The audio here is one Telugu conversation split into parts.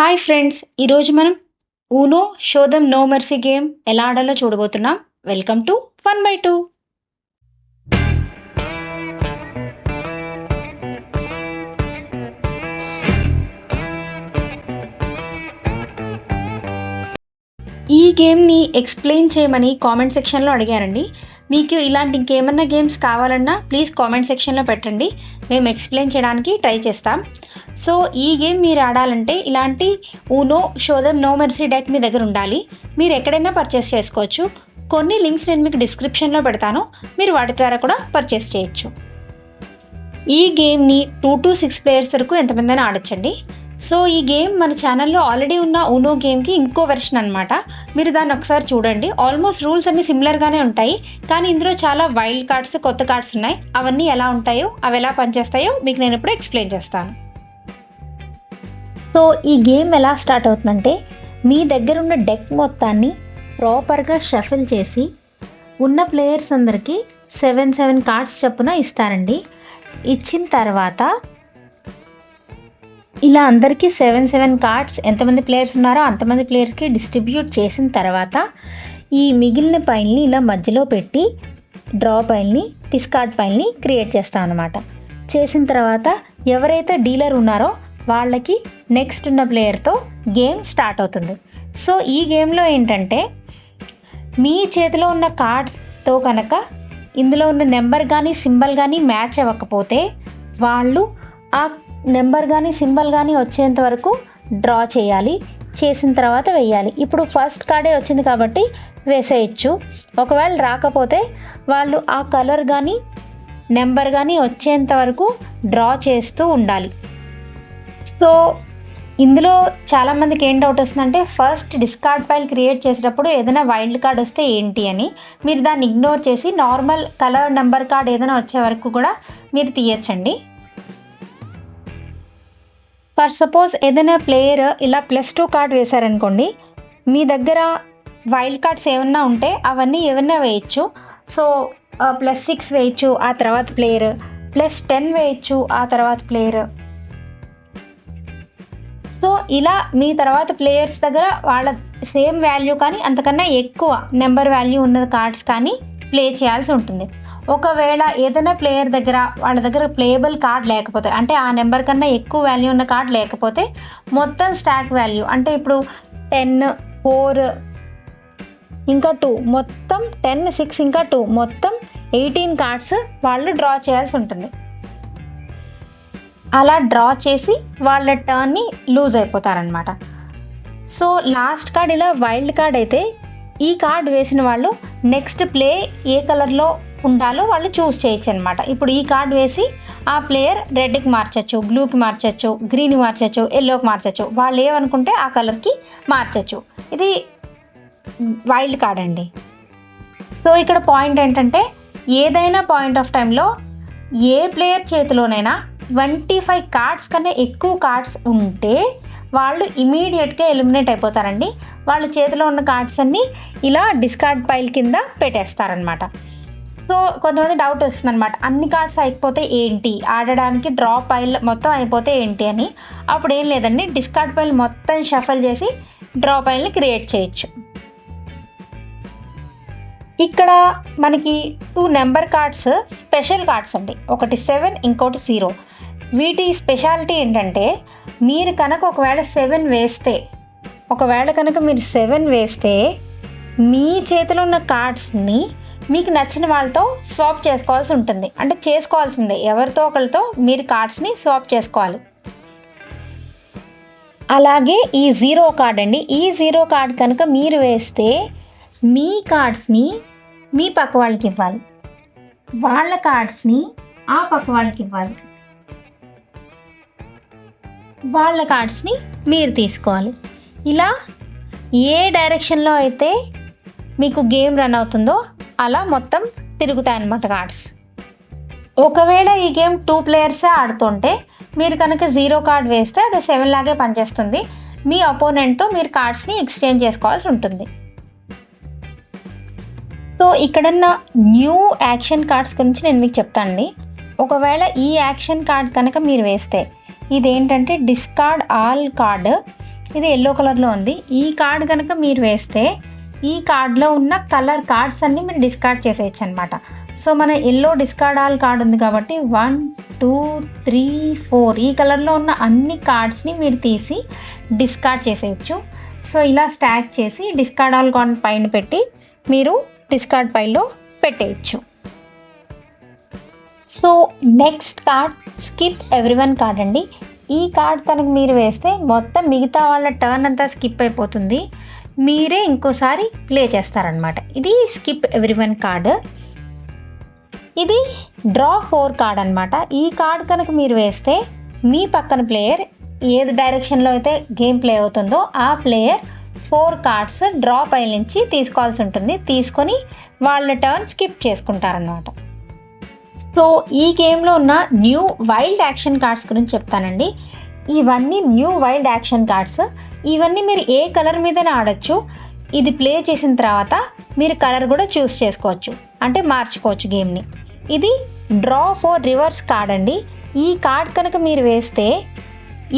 హాయ్ ఫ్రెండ్స్ ఈరోజు మనం ఊనో శోధం నో మర్సీ గేమ్ ఎలా ఆడాలో చూడబోతున్నాం. Welcome to one by two. ఈ గేమ్ని ఎక్స్ప్లెయిన్ చేయమని కామెంట్ సెక్షన్లో అడిగారండి. మీకు ఇలాంటి ఇంకేమన్నా గేమ్స్ కావాలన్నా ప్లీజ్ కామెంట్ సెక్షన్లో పెట్టండి. మేము ఎక్స్ప్లెయిన్ చేయడానికి ట్రై చేస్తాం. సో ఈ గేమ్ మీరు ఆడాలంటే ఇలాంటి UNO show 'em no mercy deck మీ దగ్గర ఉండాలి. మీరు ఎక్కడైనా పర్చేస్ చేసుకోవచ్చు. కొన్ని లింక్స్ నేను మీకు డిస్క్రిప్షన్లో పెడతాను. మీరు వాటి ద్వారా కూడా పర్చేస్ చేయొచ్చు. ఈ గేమ్ని టూ టు సిక్స్ ప్లేయర్స్ వరకు ఎంతమందైనా ఆడొచ్చండి. సో ఈ గేమ్ మన ఛానల్లో ఆల్రెడీ ఉన్న ఉనో గేమ్కి ఇంకో వెర్షన్ అనమాట మీరు దాన్ని ఒకసారి చూడండి. ఆల్మోస్ట్ రూల్స్ అన్నీ సిమిలర్గానే ఉంటాయి. కానీ ఇందులో చాలా వైల్డ్ కార్డ్స్ కొత్త కార్డ్స్ ఉన్నాయి. అవన్నీ ఎలా ఉంటాయో అవి ఎలా పనిచేస్తాయో మీకు నేను ఇప్పుడు ఎక్స్ప్లెయిన్ చేస్తాను. సో ఈ గేమ్ ఎలా స్టార్ట్ అవుతుందంటే మీ దగ్గర ఉన్న డెక్ మొత్తాన్ని ప్రాపర్గా షఫిల్ చేసి ఉన్న ప్లేయర్స్ అందరికీ సెవెన్ సెవెన్ కార్డ్స్ చొప్పున ఇస్తారండి. ఇచ్చిన తర్వాత ఇలా అందరికీ సెవెన్ సెవెన్ కార్డ్స్. ఎంతమంది ప్లేయర్స్ ఉన్నారో అంతమంది ప్లేయర్కి డిస్ట్రిబ్యూట్ చేసిన తర్వాత ఈ మిగిలిన ఫైల్ని ఇలా మధ్యలో పెట్టి డ్రా ఫైల్ని డిస్కార్డ్ ఫైల్ని క్రియేట్ చేస్తాం అనమాట చేసిన తర్వాత ఎవరైతే డీలర్ ఉన్నారో వాళ్ళకి నెక్స్ట్ ఉన్న ప్లేయర్తో గేమ్ స్టార్ట్ అవుతుంది. సో ఈ గేమ్లో ఏంటంటే మీ చేతిలో ఉన్న కార్డ్స్తో కనుక ఇందులో ఉన్న నెంబర్ కానీ సింబల్ కానీ మ్యాచ్ అవ్వకపోతే వాళ్ళు ఆ నెంబర్ కానీ సింబల్ కానీ వచ్చేంత వరకు డ్రా చేయాలి. చేసిన తర్వాత వేయాలి. ఇప్పుడు ఫస్ట్ కార్డే వచ్చింది కాబట్టి వేసేయచ్చు. ఒకవేళ రాకపోతే వాళ్ళు ఆ కలర్ కానీ నెంబర్ కానీ వచ్చేంత వరకు డ్రా చేస్తూ ఉండాలి. సో ఇందులో చాలామందికి ఏం డౌట్ వస్తుందంటే ఫస్ట్ డిస్కార్డ్ ఫైల్ క్రియేట్ చేసేటప్పుడు ఏదైనా వైల్డ్ కార్డ్ వస్తే ఏంటి అని మీరు దాన్ని ఇగ్నోర్ చేసి నార్మల్ కలర్ నెంబర్ కార్డ్ ఏదైనా వచ్చే వరకు కూడా మీరు తీయచ్చండి. ఫర్ సపోజ్ ఏదైనా ప్లేయర్ ఇలా ప్లస్ టూ కార్డ్ వేశారనుకోండి మీ దగ్గర వైల్డ్ కార్డ్స్ ఏమన్నా ఉంటే అవన్నీ ఏమన్నా వేయచ్చు. సో ప్లస్ సిక్స్ వేయచ్చు ఆ తర్వాత ప్లేయర్. ప్లస్ టెన్ వేయచ్చు ఆ తర్వాత ప్లేయర్. సో ఇలా మీ తర్వాత ప్లేయర్స్ దగ్గర వాళ్ళ సేమ్ వాల్యూ కానీ అంతకన్నా ఎక్కువ నెంబర్ వాల్యూ ఉన్న కార్డ్స్ కానీ ప్లే చేయాల్సి ఉంటుంది. ఒకవేళ ఏదైనా ప్లేయర్ దగ్గర వాళ్ళ దగ్గర ప్లేయబుల్ కార్డ్ లేకపోతే అంటే ఆ నెంబర్ కన్నా ఎక్కువ వాల్యూ ఉన్న కార్డ్ లేకపోతే మొత్తం స్టాక్ వాల్యూ అంటే ఇప్పుడు టెన్ ఫోర్ ఇంకా టూ మొత్తం టెన్ సిక్స్ ఇంకా టూ మొత్తం ఎయిటీన్ కార్డ్స్ వాళ్ళు డ్రా చేయాల్సి ఉంటుంది. అలా డ్రా చేసి వాళ్ళ టర్న్ని లూజ్ అయిపోతారనమాట సో లాస్ట్ కార్డ్ ఇలా వైల్డ్ కార్డ్ అయితే ఈ కార్డ్ వేసిన వాళ్ళు నెక్స్ట్ ప్లే ఏ కలర్లో ఉండాలో వాళ్ళు చూస్ చేయొచ్చు అనమాట ఇప్పుడు ఈ కార్డ్ వేసి ఆ ప్లేయర్ రెడ్కి మార్చచ్చు బ్లూకి మార్చచ్చు గ్రీన్కి మార్చచ్చు ఎల్లోకి మార్చచ్చు. వాళ్ళు ఏమనుకుంటే ఆ కలర్కి మార్చచ్చు. ఇది వైల్డ్ కార్డ్ అండి. సో ఇక్కడ పాయింట్ ఏంటంటే ఏదైనా పాయింట్ ఆఫ్ టైంలో ఏ ప్లేయర్ చేతిలోనైనా ట్వంటీ ఫైవ్ కార్డ్స్ కన్నా ఎక్కువ కార్డ్స్ ఉంటే వాళ్ళు ఇమీడియట్గా ఎలిమినేట్ అయిపోతారండి. వాళ్ళ చేతిలో ఉన్న కార్డ్స్ అన్నీ ఇలా డిస్కార్డ్ పైల్ కింద పెట్టేస్తారనమాట సో కొంతమంది డౌట్ వస్తుంది అనమాట అన్ని కార్డ్స్ అయిపోతే ఏంటి? ఆడడానికి డ్రా పైల్ మొత్తం అయిపోతే ఏంటి అని. అప్పుడు ఏం లేదండి డిస్కార్డ్ పైల్ మొత్తం షఫల్ చేసి డ్రా పైల్ని క్రియేట్ చేయొచ్చు. ఇక్కడ మనకి two number cards special cards అండి. ఒకటి సెవెన్ ఇంకోటి జీరో వీటి స్పెషాలిటీ ఏంటంటే మీరు కనుక ఒకవేళ సెవెన్ వేస్తే ఒకవేళ కనుక మీరు సెవెన్ వేస్తే మీ చేతిలో ఉన్న కార్డ్స్ని మీకు నచ్చిన వాళ్ళతో స్వాప్ చేసుకోవాల్సి ఉంటుంది. అంటే చేసుకోవాల్సిందే. ఎవరితో ఒకరితో మీరు కార్డ్స్ని స్వాప్ చేసుకోవాలి. అలాగే ఈ జీరో కార్డ్ అండి. ఈ జీరో కార్డ్ కనుక మీరు వేస్తే మీ కార్డ్స్ని మీ పక్క వాళ్ళకి ఇవ్వాలి. వాళ్ళ కార్డ్స్ని ఆ పక్క వాళ్ళకి ఇవ్వాలి. వాళ్ళ కార్డ్స్ని మీరు తీసుకోవాలి. ఇలా ఏ డైరెక్షన్లో అయితే మీకు గేమ్ రన్ అవుతుందో అలా మొత్తం తిరుగుతాయి అన్నమాట కార్డ్స్ ఒకవేళ ఈ గేమ్ టూ ప్లేయర్సే ఆడుతుంటే మీరు కనుక జీరో కార్డ్ వేస్తే అది సెవెన్ లాగే పనిచేస్తుంది. మీ అపోనెంట్తో మీరు కార్డ్స్ని ఎక్స్చేంజ్ చేసుకోవాల్సి ఉంటుంది. సో ఇక్కడన్న న్యూ యాక్షన్ కార్డ్స్ గురించి నేను మీకు చెప్తానండి. ఒకవేళ ఈ యాక్షన్ కార్డ్ కనుక మీరు వేస్తే ఇదేంటంటే డిస్కార్డ్ ఆల్ కార్డ్ ఇది ఎల్లో కలర్లో ఉంది. ఈ కార్డ్ కనుక మీరు వేస్తే ఈ కార్డ్లో ఉన్న కలర్ కార్డ్స్ అన్నీ మీరు డిస్కార్డ్ చేసేయచ్చు అనమాట సో మన ఎల్లో డిస్కార్డ్ ఆల్ కార్డ్ ఉంది కాబట్టి వన్ టూ త్రీ ఫోర్ ఈ కలర్లో ఉన్న అన్ని కార్డ్స్ని మీరు తీసి డిస్కార్డ్ చేసేయచ్చు. సో ఇలా స్టాక్ చేసి డిస్కార్డ్ ఆల్ కార్డ్ పైన పెట్టి మీరు డిస్కార్డ్ పైలో పెట్టేయచ్చు. So next card skip everyone card అండి ఈ కార్డ్ కనుక మీరు వేస్తే మొత్తం మిగతా వాళ్ళ టర్న్ అంతా స్కిప్ అయిపోతుంది. మీరే ఇంకోసారి ప్లే చేస్తారనమాట ఇది స్కిప్ ఎవ్రీవన్ కార్డ్. ఇది డ్రా ఫోర్ కార్డ్ అనమాట ఈ కార్డ్ కనుక మీరు వేస్తే మీ పక్కన ప్లేయర్ ఏది డైరెక్షన్లో అయితే గేమ్ ప్లే అవుతుందో ఆ ప్లేయర్ ఫోర్ కార్డ్స్ డ్రా పై నుంచి తీసుకోవాల్సి ఉంటుంది. తీసుకొని వాళ్ళ టర్న్ స్కిప్ చేసుకుంటారనమాట సో ఈ గేమ్లో ఉన్న న్యూ వైల్డ్ యాక్షన్ కార్డ్స్ గురించి చెప్తానండి. ఇవన్నీ న్యూ వైల్డ్ యాక్షన్ కార్డ్స్. ఇవన్నీ మీరు ఏ కలర్ మీదనే ఆడొచ్చు. ఇది ప్లే చేసిన తర్వాత మీరు కలర్ కూడా చూస్ చేసుకోవచ్చు. అంటే మార్చుకోవచ్చు గేమ్ని. ఇది డ్రా ఫోర్ రివర్స్ కార్డ్ అండి. ఈ కార్డ్ కనుక మీరు వేస్తే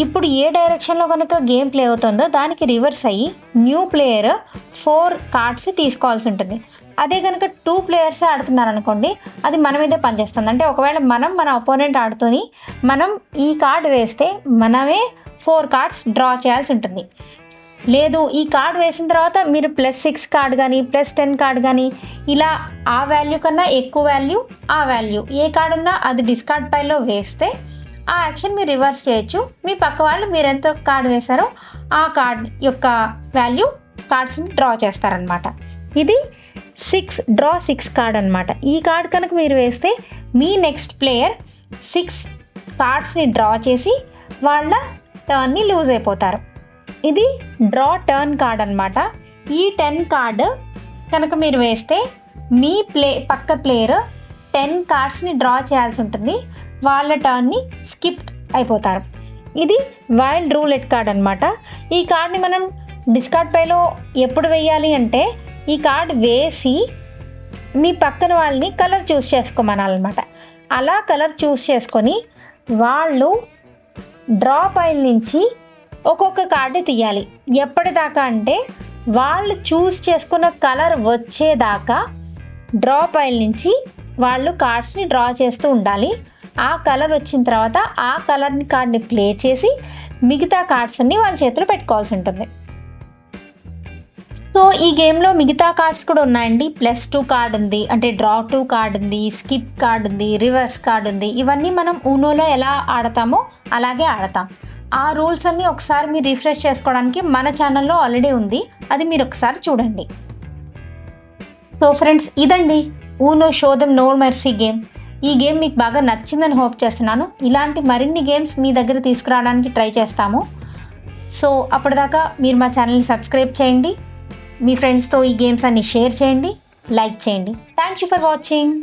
ఇప్పుడు ఏ డైరెక్షన్లో కనుక గేమ్ ప్లే అవుతుందో దానికి రివర్స్ అయ్యి న్యూ ప్లేయర్ ఫోర్ కార్డ్స్ తీసుకోవాల్సి ఉంటుంది. అదే కనుక టూ ప్లేయర్స్ ఆడుతున్నారు అనుకోండి అది మన మీదే పనిచేస్తుంది. అంటే ఒకవేళ మనం మన ఒపోనెంట్ ఆడుతూని మనం ఈ కార్డ్ వేస్తే మనమే ఫోర్ కార్డ్స్ డ్రా చేయాల్సి ఉంటుంది. లేదు ఈ కార్డ్ వేసిన తర్వాత మీరు ప్లస్ సిక్స్ కార్డ్ కానీ ప్లస్ టెన్ కార్డ్ కానీ ఇలా ఆ వాల్యూ కన్నా ఎక్కువ వాల్యూ ఆ వాల్యూ ఏ కార్డ్ ఉన్నా అది డిస్కార్డ్ పైలో వేస్తే ఆ యాక్షన్ మీరు రివర్స్ చేయొచ్చు. మీ పక్క వాళ్ళు మీరు ఎంత కార్డ్ వేశారో ఆ కార్డ్ యొక్క వాల్యూ కార్డ్స్ని డ్రా చేస్తారనమాట ఇది సిక్స్ డ్రా సిక్స్ కార్డ్ అనమాట ఈ కార్డ్ కనుక మీరు వేస్తే మీ నెక్స్ట్ ప్లేయర్ సిక్స్ కార్డ్స్ని డ్రా చేసి వాళ్ళ టర్న్ని లూజ్ అయిపోతారు. ఇది డ్రా టర్న్ కార్డ్ అనమాట ఈ టెన్ కార్డు కనుక మీరు వేస్తే మీ ప్లే పక్క ప్లేయర్ టెన్ కార్డ్స్ని డ్రా చేయాల్సి ఉంటుంది. వాళ్ళ టర్న్ని స్కిప్ అయిపోతారు. ఇది వైల్డ్ రూలెట్ కార్డ్ అనమాట ఈ కార్డ్ని మనం డిస్కార్డ్ పైలో ఎప్పుడు వేయాలి అంటే ఈ కార్డ్ వేసి మీ పక్కన వాళ్ళని కలర్ చూస్ చేసుకోమనాలన్నమాట. అలా కలర్ చూస్ చేసుకొని వాళ్ళు డ్రా ఆయిల్ నుంచి ఒక్కొక్క కార్డు తీయాలి. ఎప్పటిదాకా అంటే వాళ్ళు చూస్ చేసుకున్న కలర్ వచ్చేదాకా డ్రా ఆయిల్ నుంచి వాళ్ళు కార్డ్స్ని డ్రా చేస్తూ ఉండాలి. ఆ కలర్ వచ్చిన తర్వాత ఆ కలర్ని కార్డ్ని ప్లే చేసి మిగతా కార్డ్స్ అన్ని వాళ్ళ చేతిలో పెట్టుకోవాల్సి ఉంటుంది. సో ఈ గేమ్లో మిగతా కార్డ్స్ కూడా ఉన్నాయండి. ప్లస్ టూ కార్డ్ ఉంది అంటే డ్రా టూ కార్డ్ ఉంది స్కిప్ కార్డ్ ఉంది రివర్స్ కార్డ్ ఉంది. ఇవన్నీ మనం ఊనోలో ఎలా ఆడతామో అలాగే ఆడతాం. ఆ రూల్స్ అన్నీ ఒకసారి మీరు రిఫ్రెష్ చేసుకోవడానికి మన ఛానల్లో ఆల్రెడీ ఉంది. అది మీరు ఒకసారి చూడండి. సో ఫ్రెండ్స్ ఇదండి UNO show 'em no mercy game ఈ గేమ్ మీకు బాగా నచ్చిందని హోప్ చేస్తున్నాను. ఇలాంటి మరిన్ని గేమ్స్ మీ దగ్గర తీసుకురావడానికి ట్రై చేస్తాము. సో అప్పటిదాకా మీరు మా ఛానల్ని సబ్స్క్రైబ్ చేయండి. మీ ఫ్రెండ్స్తో ఈ గేమ్స్ అన్ని షేర్ చేయండి లైక్ చేయండి. Thank you for watching